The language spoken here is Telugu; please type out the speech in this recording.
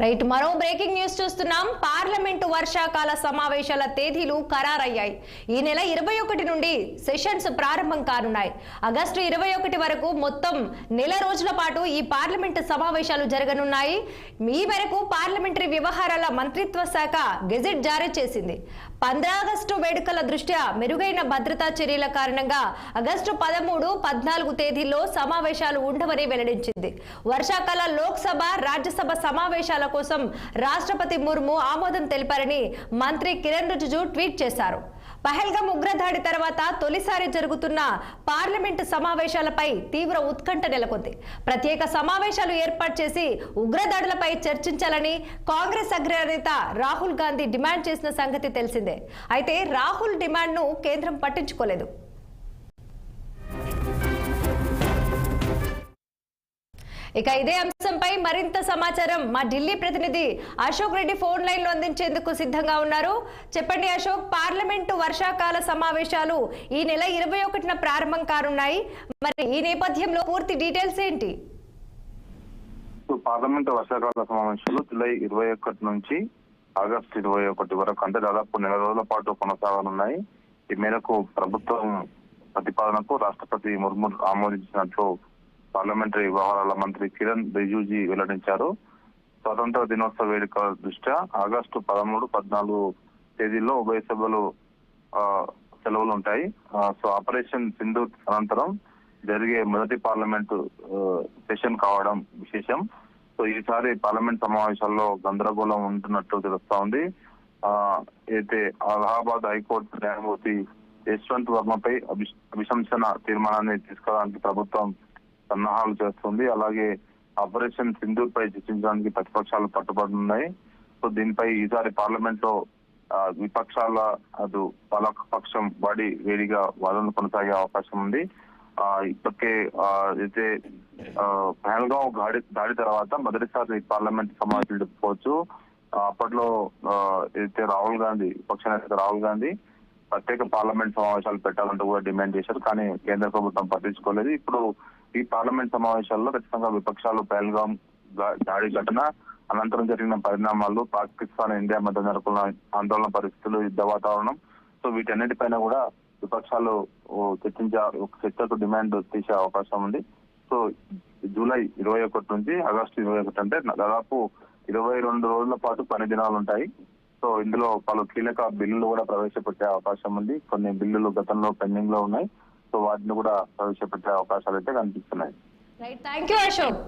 రైట్ మరో బ్రేకింగ్ న్యూస్ చూస్తున్నాం. పార్లమెంటు వర్షాకాల సమావేశాల తేదీలు ఖరారయ్యాయి. ఈ నెల ఇరవై ఒకటి నుండి సెషన్స్ ప్రారంభం కానున్నాయి. ఆగస్టు ఇరవై ఒకటి వరకు మొత్తం నెల రోజుల పాటు ఈ పార్లమెంటు సమావేశాలు జరగనున్నాయి. ఈ మేరకు పార్లమెంటరీ వ్యవహారాల మంత్రిత్వ శాఖ గెజెట్ జారీ చేసింది. పంద్రాగస్టు వేడుకల దృష్ట్యా మెరుగైన భద్రతా చర్యల కారణంగా ఆగస్టు పదమూడు పద్నాలుగు తేదీల్లో సమావేశాలు ఉండవని వెల్లడించింది. వర్షాకాల లోక్సభ రాజ్యసభ సమావేశాల కోసం రాష్ట్రపతి ముర్ము ఆమోదం తెలిపారని మంత్రి కిరణ్ రిజిజు ట్వీట్ చేశారు. పహల్గం ఉగ్రదాడి తర్వాత తొలిసారి జరుగుతున్న పార్లమెంటు సమావేశాలపై తీవ్ర ఉత్కంఠ నెలకొంది. ప్రత్యేక సమావేశాలు ఏర్పాటు చేసి ఉగ్రదాడులపై చర్చించాలని కాంగ్రెస్ అగ్రనేత రాహుల్ గాంధీ డిమాండ్ చేసిన సంగతి తెలిసిందే. అయితే రాహుల్ డిమాండ్ను కేంద్రం పట్టించుకోలేదు. ఇక ఇదే అంశంపై మరింత సమాచారం మా ఢిల్లీ ప్రతినిధి అశోక్ రెడ్డి ఫోన్ లైన్లో అందించేందుకు సిద్ధంగా ఉన్నారు. చెప్పండి అశోక్ పార్లమెంటు వర్షాకాల సమావేశాలు ఈ నెల ఇరవై ఒకటిన ప్రారంభం కానున్నాయి. మరి ఈ నేపథ్యంలో పూర్తి డీటెయిల్స్ ఏంటి? పార్లమెంట్ వర్షాకాల సమావేశాలు జూలై ఇరవై ఒకటి నుంచి ఆగస్టు ఇరవై ఒకటి వరకు అంటే దాదాపు నెల రోజుల పాటు కొనసాగనున్నాయి. ఈ మేరకు ప్రభుత్వం ప్రతిపాదనకు రాష్ట్రపతి ముర్ము ఆమోదించినట్లు పార్లమెంటరీ వ్యవహారాల మంత్రి కిరణ్ రిజిజు వెల్లడించారు. స్వతంత్ర దినోత్సవ వేడుక దృష్ట్యా ఆగస్టు పదమూడు పద్నాలుగు తేదీల్లో ఉభయ సభలు సెలవులు ఉంటాయి సో ఆపరేషన్ సింధు అనంతరం జరిగే మొదటి పార్లమెంటు సెషన్ కావడం విశేషం. సో ఈసారి పార్లమెంట్ సమావేశాల్లో గందరగోళం ఉంటున్నట్టు తెలుస్తా ఉంది. ఆ అయితే అలహాబాద్ హైకోర్టు న్యాయమూర్తి యశ్వంత్ వర్మపై అభి అభిశంసన తీర్మానాన్ని తీసుకోవడానికి ప్రభుత్వం సన్నాహాలు చేస్తుంది. అలాగే ఆపరేషన్ సింధూర్ పై చర్చించడానికి ప్రతిపక్షాలు పట్టుబడున్నాయి. సో దీనిపై ఈసారి పార్లమెంట్లో విపక్షాల అటు పక్షం వాడి వేడిగా వాదనలు కొనసాగే అవకాశం ఉంది. ఆ ఇప్పటికే ఆ, అయితే ఆ, పహల్గాం దాడి దాడి తర్వాత మొదటిసారి పార్లమెంట్ సమావేశాలు జరుపుకోవచ్చు అప్పట్లో అయితే రాహుల్ గాంధీ విపక్ష నేత రాహుల్ గాంధీ ప్రత్యేక పార్లమెంట్ సమావేశాలు పెట్టాలంటూ కూడా డిమాండ్ చేశారు. కానీ కేంద్ర ప్రభుత్వం పట్టించుకోలేదు. ఇప్పుడు ఈ పార్లమెంట్ సమావేశాల్లో ఖచ్చితంగా విపక్షాలు పహల్గాం దాడి ఘటన అనంతరం జరిగిన పరిణామాలు పాకిస్తాన్ ఇండియా మధ్య నెలకొన్న ఆందోళన పరిస్థితులు యుద్ధ వాతావరణం. సో వీటన్నిటిపైన కూడా విపక్షాలు చర్చించే చర్చకు డిమాండ్ తీసే అవకాశం ఉంది. సో జూలై ఇరవై ఒకటి నుంచి ఆగస్టు ఇరవై ఒకటి అంటే దాదాపు ఇరవై రెండు రోజుల పాటు పని దినాలు ఉంటాయి. సో ఇందులో పలు కీలక బిల్లులు కూడా ప్రవేశపెట్టే అవకాశం ఉంది. కొన్ని బిల్లులు గతంలో పెండింగ్లో ఉన్నాయి. సో వాటిని కూడా ప్రవేశపెట్టే అవకాశాలు అయితే కనిపిస్తున్నాయి. Right thank you Ashok